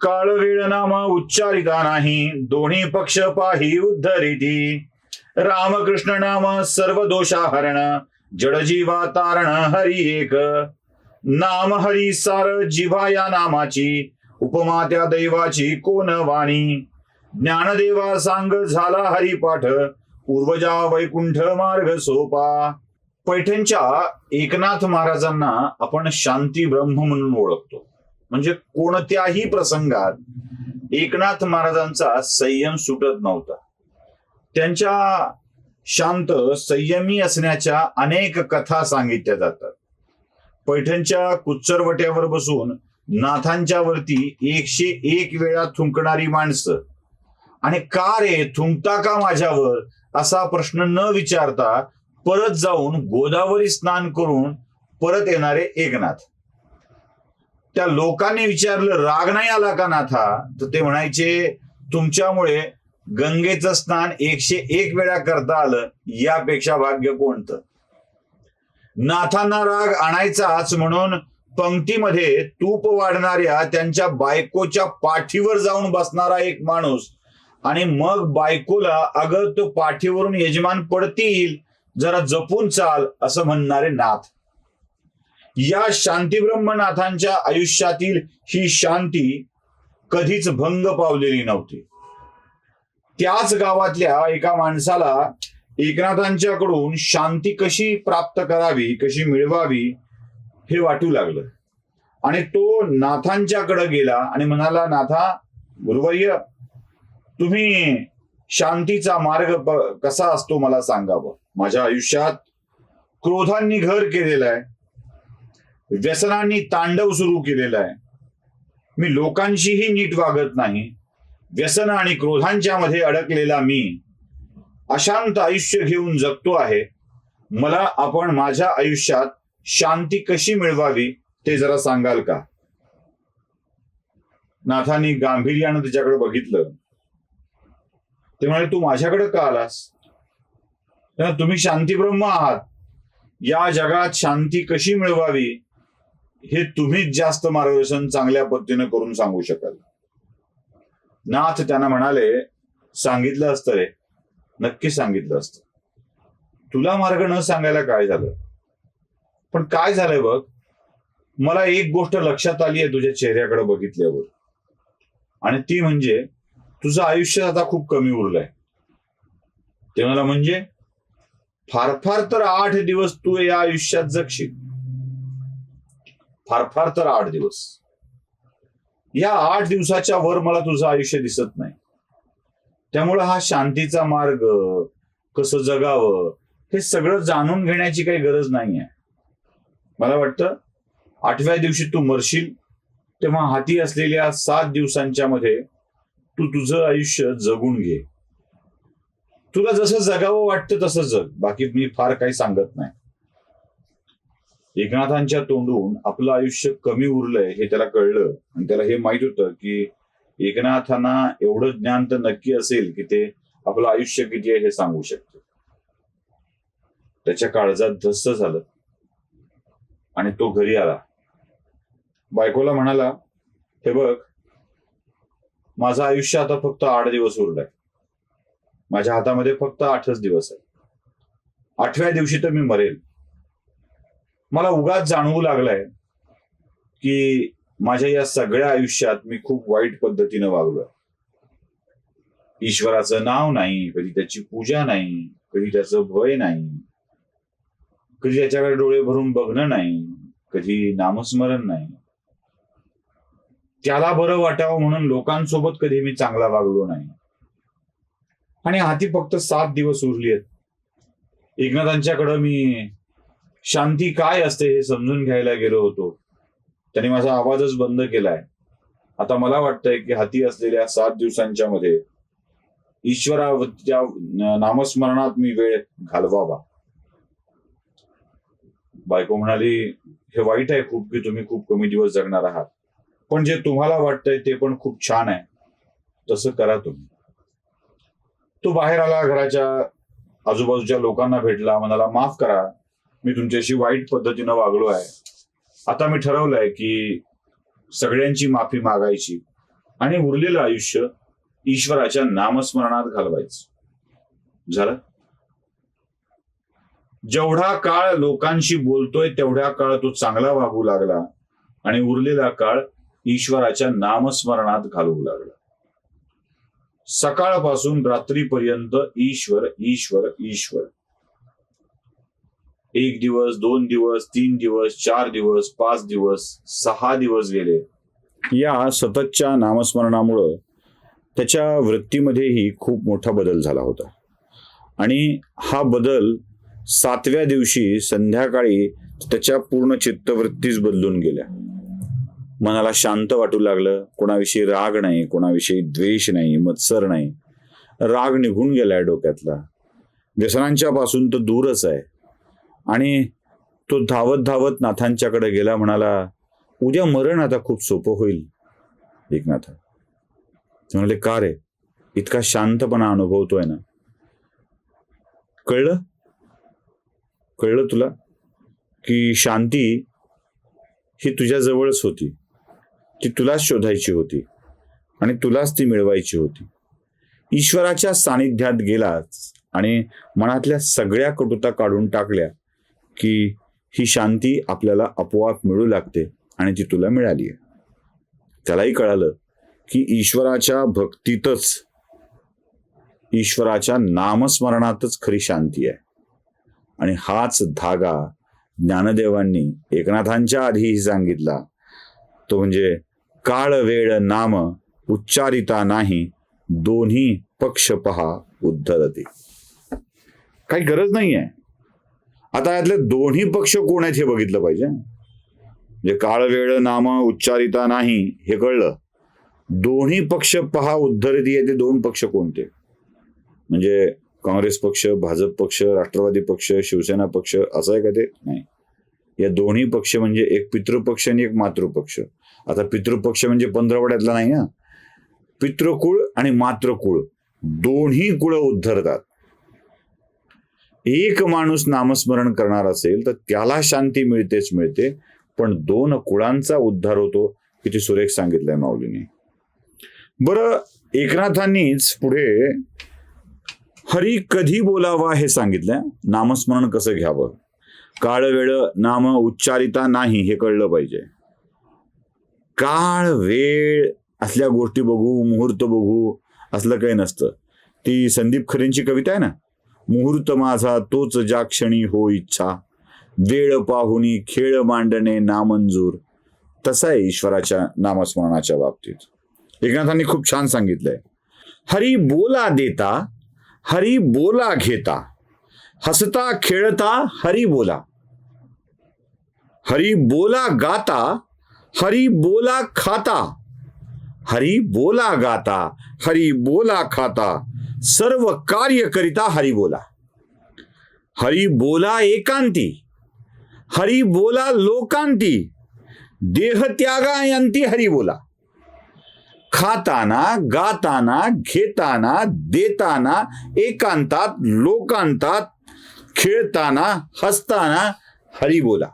काळ वेळ नाम उच्चारिता नाही. दोन्ही पक्ष पाही उद्धरिती. रामकृष्ण नाम सर्व दोषाहरण जडजीवा तारण हरी एक. नाम हरी सार जिव्हा या नामाची. उपमा त्या दैवाची कोण वाणी? ज्ञानदेवा सांग झाला हरिपाठ पूर्वजा वैकुंठ मार्ग सोपा. पैठणच्या एकनाथ महाराजांना आपण शांती ब्रह्म म्हणून ओळखतो. म्हणजे कोणत्याही प्रसंगात एकनाथ महाराजांचा संयम सुटत नव्हता. त्यांच्या शांत संयमी असण्याच्या अनेक कथा सांगितल्या जातात. पैठणच्या कुच्चरवट्यावर बसून नाथांच्या वरती एकशे एक वेळा थुंकणारी माणसं आणि का रे थुंकता का माझ्यावर? असा प्रश्न न विचारता परत जाऊन गोदावरी स्नान करून परत येणारे एकनाथ. त्या लोकांनी विचारलं राग नाही आला का नाथा? तर ते म्हणायचे तुमच्यामुळे गंगेचं स्नान एकशे एक वेळा करता आलं यापेक्षा भाग्य कोणतं? नाथांना राग आणायचाच म्हणून पंक्तीमध्ये तूप वाढणाऱ्या त्यांच्या बायकोच्या पाठीवर जाऊन बसणारा एक माणूस आणि मग बायकोला अगं तो पाठीवरून यजमान पडतील जरा जपून चाल असं म्हणणारे नाथ. या शांतीब्रह्मनाथांच्या आयुष्यातील ही शांती कधीच भंग पावलेली नव्हती. त्याच गावातल्या एका माणसाला एकनाथांच्याकडून शांती कशी प्राप्त करावी कशी मिळवावी हे वाटू लागलं. आणि तो नाथांच्याकडे गेला आणि म्हणाला नाथा गुरुवर्य तुम्ही शांतीचा मार्ग कसा असतो मला सांगावं? माझ्या आयुष्यात क्रोधांनी घर केलेलं आहे. व्यसनांनी तांडव सुरू केलेलं आहे. मी लोकांशीही नीट वागत नाही. व्यसन आणि क्रोधांच्या मध्ये अडकलेला मी. अशांत आयुष्य घेऊन जगतो आहे. मला आपण माझ्या आयुष्यात शांती कशी मिळवावी ते जरा सांगाल का? नाथांनी गांभीर्यानं त्याच्याकडे बघितलं. ते म्हणाले तू माझ्याकडे का आलास? तुम्ही शांतीब्रह्म आहात. या जगात शांती कशी मिळवावी हे तुम्हीच जास्त मार्गदर्शन चांगल्या पद्धतीने करून सांगू शकाल. नाथ त्यांना म्हणाले सांगितलं असतं रे. नक्की सांगितलं असतं. तुला मार्ग न सांगायला काय झालं? पण काय झालंय बघ? मला एक गोष्ट लक्षात आली आहे तुझ्या चेहऱ्याकडे बघितल्यावर. आणि ती म्हणजे तुझं आयुष्य आता खूप कमी उरलंय. ते मला म्हणजे? फार फार तर आठ दिवस तू या आयुष्यात जगशील. फार फार तर आठ दिवस. या आठ दिवसाच्या वर मला तुझं आयुष्य दिसत नाही. त्यामुळं हा शांतीचा मार्ग कसं जगावं हे सगळं जाणून घेण्याची काही गरज नाही आहे मला वाटतं आठव्या दिवशी तू मरशील तेव्हा हाती असलेल्या सात दिवसांच्या मध्ये तू तुझं आयुष्य जगून घे. तुला जसं जगावं वाटतं तसं जग. बाकी मी फार काही सांगत नाही. एकनाथांच्या तोंडून आपलं आयुष्य कमी उरलंय हे त्याला कळलं. आणि त्याला हे माहीत होतं की एकनाथांना एवढं ज्ञान तर नक्की असेल की ते आपलं आयुष्य किती आहे हे सांगू शकते त्याच्या काळजात धस्स झालं. आणि तो घरी आला. बायकोला म्हणाला हे बघ माझं आयुष्य आता फक्त आठ दिवस उरलंय. माझ्या हातामध्ये फक्त आठच दिवस आहे आठव्या दिवशी तर मी मरेल. मला उगाच जाणवू लागलाय की माझ्या या सगळ्या आयुष्यात मी खूप वाईट पद्धतीनं वागलोय. ईश्वराचं नाव नाही कधी त्याची पूजा नाही कधी त्याचं भय नाही कधी त्याच्याकडे डोळे भरून बघणं नाही कधी नामस्मरण नाही. त्याला बरं वाटावं म्हणून लोकांसोबत कधी मी चांगला वागलो नाही. आणि हाती फक्त सात दिवस उरली आहेत एकनाथांच्याकडं मी शांती काय असते हे समजून घ्यायला गेलो होतो. त्यांनी माझा आवाजच बंद केलाय. आता मला वाटतंय की हाती असलेल्या सात दिवसांच्या मध्ये ईश्वराच्या नामस्मरणात मी वेळ घालवावा. बायको म्हणाली हे वाईट आहे खूप की तुम्ही खूप कमी दिवस जगणार आहात. पण जे तुम्हाला वाटतंय ते पण खूप छान आहे. तसं करा तुम्ही. तो बाहेर आला घराच्या आजूबाजूच्या लोकांना भेटला म्हणाला माफ करा. मी तुमच्याशी वाईट पद्धतीनं वागलो आहे. आता मी ठरवलंय की सगळ्यांची माफी मागायची आणि उरलेलं आयुष्य ईश्वराच्या नामस्मरणात घालवायचं. झालं? जेवढा काळ लोकांशी बोलतोय तेवढ्या काळ तो चांगला वागू लागला आणि उरलेला काळ ईश्वराच्या नामस्मरणात घालवू लागला. सकाळपासून रात्रीपर्यंत ईश्वर ईश्वर ईश्वर एक दिवस दोन दिवस तीन दिवस चार दिवस पाच दिवस सहा दिवस गेले. या सततच्या नामस्मरणामुळं त्याच्या वृत्तीमध्येही खूप मोठा बदल झाला होता. आणि हा बदल सातव्या दिवशी संध्याकाळी त्याच्या पूर्ण चित्तवृत्तीच बदलून गेल्या. मनाला शांत वाटू लागलं. कोणाविषयी राग नाही कोणाविषयी द्वेष नाही मत्सर नाही. राग निघून गेलाय डोक्यातला. व्यसनांच्या पासून तो दूरच आहे. आणि तो धावत धावत नाथांच्याकडे गेला म्हणाला उद्या मरण आता खूप सोपं होईल. एकनाथ ते म्हणाले का रे? इतका शांतपणा अनुभवतोय ना. कळलं? कळलं तुला? की शांती ही तुझ्या जवळच होती. ती तुलाच शोधायची होती आणि तुलाच ती मिळवायची होती. ईश्वराच्या सानिध्यात गेलाच आणि मनातल्या सगळ्या कटुता काढून टाकल्या. की ही शांती आपल्याला आपोआप मिळू लागते आणि ती तुला मिळाली आहे. त्यालाही कळालं की ईश्वराच्या भक्तीतच ईश्वराच्या नामस्मरणातच खरी शांती आहे. आणि हाच धागा ज्ञानदेवांनी एकनाथांच्या आधीही सांगितला. तो म्हणजे काळ वेळ नाम उच्चारिता नाही दोन्ही पक्ष पहा उद्धरते. काही गरज नाही आहे आता यातले दोन्ही पक्ष कोण आहेत हे बघितलं पाहिजे. म्हणजे काळ वेळ नाम उच्चारिता नाही हे कळलं. दोन्ही पक्ष पहा उद्धरित येते ते दोन पक्ष कोणते? म्हणजे काँग्रेस पक्ष भाजप पक्ष राष्ट्रवादी पक्ष शिवसेना पक्ष असं आहे का ते? नाही. या दोन्ही पक्ष म्हणजे एक पितृपक्ष आणि एक मातृपक्ष. आता पितृपक्ष म्हणजे पंधरवड्यातला नाही ना? पितृकुळ आणि मातृकुळ. दोन्ही कुळ उद्धरतात. एक माणूस नामस्मरण करणार असेल तर त्याला शांती मिळतेच मिळते. पण दोन कुळांचा उद्धार होतो किती सुरेख सांगितलंय माऊलीने. बरं एकनाथांनीच पुढे हरी कधी बोलावा हे सांगितलंय. नामस्मरण कसं घ्यावं? काळ वेळ नाम उच्चारिता नाही हे कळलं पाहिजे. काळ वेळ असल्या गोष्टी बघू मुहूर्त बघू असलं काही नसतं. ती संदीप खरेंची कविता आहे ना? मुहूर्त माझा तोच ज्या क्षणी हो इच्छा वेळ पाहुनी खेळ मांडणे नामंजूर. तसा आहे ईश्वराच्या नामस्मरणाच्या बाबतीत. एकनाथांनी खूप छान सांगितलंय. हरी बोला देता हरी बोला घेता. हसता खेळता हरी बोला. हरी बोला गाता हरी बोला खाता. हरी बोला गाता हरी बोला खाता सर्व कार्य करिता हरी बोला. हरी बोला एकांती हरी बोला लोकांती देहत्यागायंती हरी बोला. खाताना गाताना घेताना देताना एकांतात लोकांतात खेळताना हसताना हरी बोला.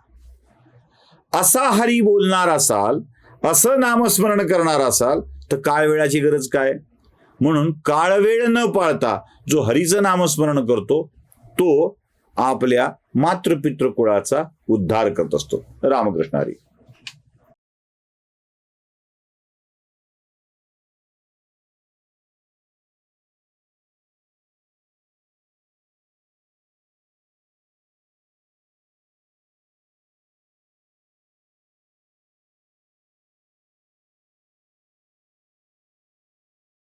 असा हरी बोलणार असाल असं नामस्मरण करणार असाल तर काळ वेळाची गरज काय? म्हणून काळ वेळ न पाळता जो हरीचं नामस्मरण करतो तो आपल्या मातृपितृ कुळाचा उद्धार करत असतो. रामकृष्ण हरी.